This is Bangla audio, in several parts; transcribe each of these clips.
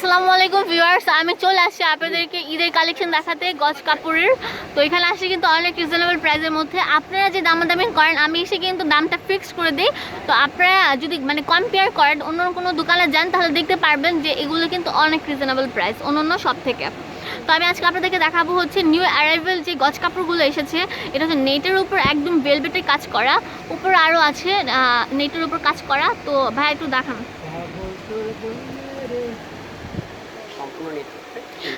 আসসালামু আলাইকুম ভিউয়ার্স, আমি চলে আসছি আপনাদেরকে ঈদের কালেকশন দেখাতে গজ কাপড়ের। তো এখানে আসলে কিন্তু অনেক রিজনেবল প্রাইসের মধ্যে আপনারা যে দামাদামি করেন, আমি এসে কিন্তু দামটা ফিক্সড করে দিই। তো আপনারা যদি মানে কম্পেয়ার করেন অন্য কোনো দোকানে যান, তাহলে দেখতে পারবেন যে এগুলো কিন্তু অনেক রিজনেবল প্রাইস অন্য অন্য সব থেকে তো আমি আজকে আপনাদেরকে দেখাবো হচ্ছে নিউ অ্যারাইভেল যে গজ কাপড়গুলো এসেছে, এটা হচ্ছে নেটের উপর একদম ভেলভেটের কাজ করা। উপরে আরও আছে নেটের উপর কাজ করা। তো ভাই, একটু দেখান। নেট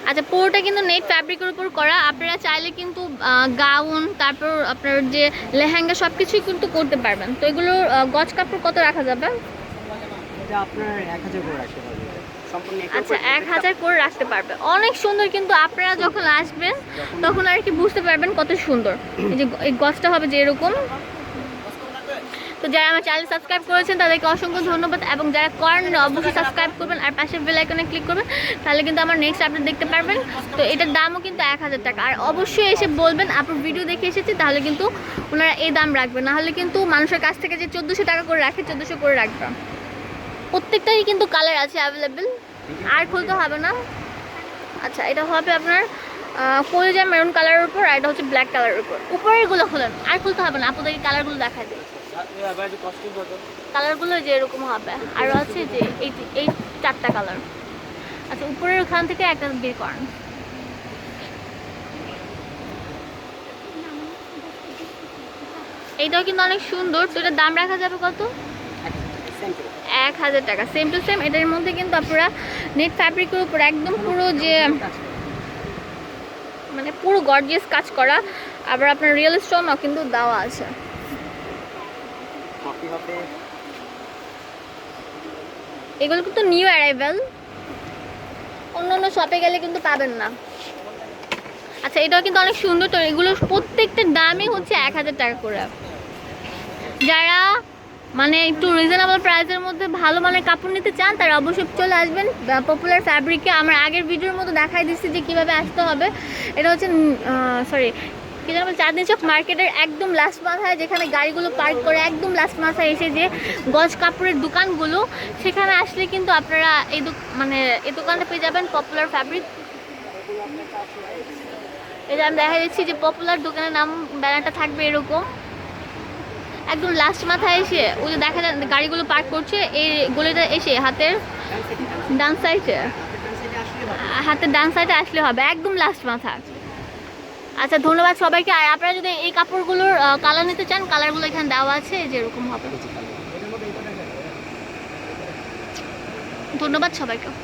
আচ্ছা পুরোটা কিন্তু নেট ফ্যাব্রিকের উপর করা। আপনারা চাইলে কিন্তু গাউন তারপর আপনার যে লেহেঙ্গা সব কিছুই কিন্তু করতে পারবেন। তো এগুলোর আহ, গজ কাপড় কত রাখা যাবে? আপনার এক হাজার করে রাখতে পারবেন আচ্ছা এক হাজার করে রাখতে পারবে। অনেক সুন্দর কিন্তু আপনারা যখন আসবেন তখন আর কি বুঝতে পারবেন কত সুন্দর। এই যে এই গজটা হবে যে এরকম তো যারা আমার চ্যানেল সাবস্ক্রাইব করেছেন, তাদেরকে অসংখ্য ধন্যবাদ। এবং যারা করেন অবশ্যই সাবস্ক্রাইব করবেন, আর পাশে বেল আইকনে ক্লিক করবেন, তাহলে কিন্তু আমার নেক্সট আপডেট দেখতে পারবেন। তো এটার দামও কিন্তু এক হাজার টাকা। আর অবশ্যই এসে বলবেন আপনার ভিডিও দেখে এসেছি। তাহলে কিন্তু ওনারা এই দাম রাখবেন নাহলে কিন্তু মানুষের কাছ থেকে যে চোদ্দোশো টাকা করে রাখে, চোদ্দোশো করে রাখবে। প্রত্যেকটারই কিন্তু কালার আছে অ্যাভেলেবেল আর খুলতে হবে না। আচ্ছা এটা হবে আপনার কলিজা মেরুন কালারের উপর, আর এটা হচ্ছে ব্ল্যাক কালারের উপর। উপরেরগুলো খুলেন। আর খুলতে হবে না। আপনাদেরকে কালারগুলো দেখা দিই কালারগুলো যে এরকম হবে, আর আছে যে এই চারটা কালার। আচ্ছা উপরের ওখান থেকে একটা বের করেন। এইটাও কিন্তু অনেক সুন্দর, তো এটার দাম রাখা যাবে কত? এক হাজার টাকা সেম টু সেম এটার মধ্যে কিন্তু আপনারা নেট ফ্যাব্রিকের উপর একদম পুরো যে মানে পুরো গর্জিয়াস কাজ করা। আবার আপনার রিয়েল স্টোনও কিন্তু দেওয়া আছে। কপি হবে। এগুলো কিন্তু নিউ অ্যারাইভেল। অন্য অন্য শপে গেলে কিন্তু পাবেন না। আচ্ছা এটাও কিন্তু অনেক সুন্দর তো এগুলো প্রত্যেকটা দামই হচ্ছে এক হাজার টাকা করে। যারা মানে একটু রিজনেবল প্রাইসের মধ্যে ভালো মানের কাপড় নিতে চান, তারা অবশ্যই চলে আসবেন। পপুলার ফ্যাব্রিকে আমরা আগের ভিডিওর মতো দেখাই দিচ্ছি যে কীভাবে আসতে হবে। এটা হচ্ছে সরি কি যেন চাঁদনি চক মার্কেটের একদম লাস্ট মাথায় যেখানে গাড়িগুলো পার্ক করে একদম লাস্ট মাথায় এসে যে গজ কাপড়ের দোকানগুলো, সেখানে আসলে কিন্তু আপনারা এই মানে এই দোকানটা পেয়ে যাবেন পপুলার ফ্যাব্রিক এটা আমি দেখা দিচ্ছি যে পপুলার দোকানের নাম ব্যানারটা থাকবে এরকম। একদম লাস্ট মাথায় এসে, ওই যে দেখা যায় গাড়িগুলো পার্ক করছে, এই গলিটা এসে হাতের ডান সাইডে হাতের ডান সাইডে আসলে হবে, একদম লাস্ট মাথা। আচ্ছা ধন্যবাদ সবাইকে। আর আপনারা যদি এই কাপড়গুলোর কালার নিতে চান কালারগুলো এখানে দেওয়া আছে যেরকম হবে। ধন্যবাদ সবাইকে।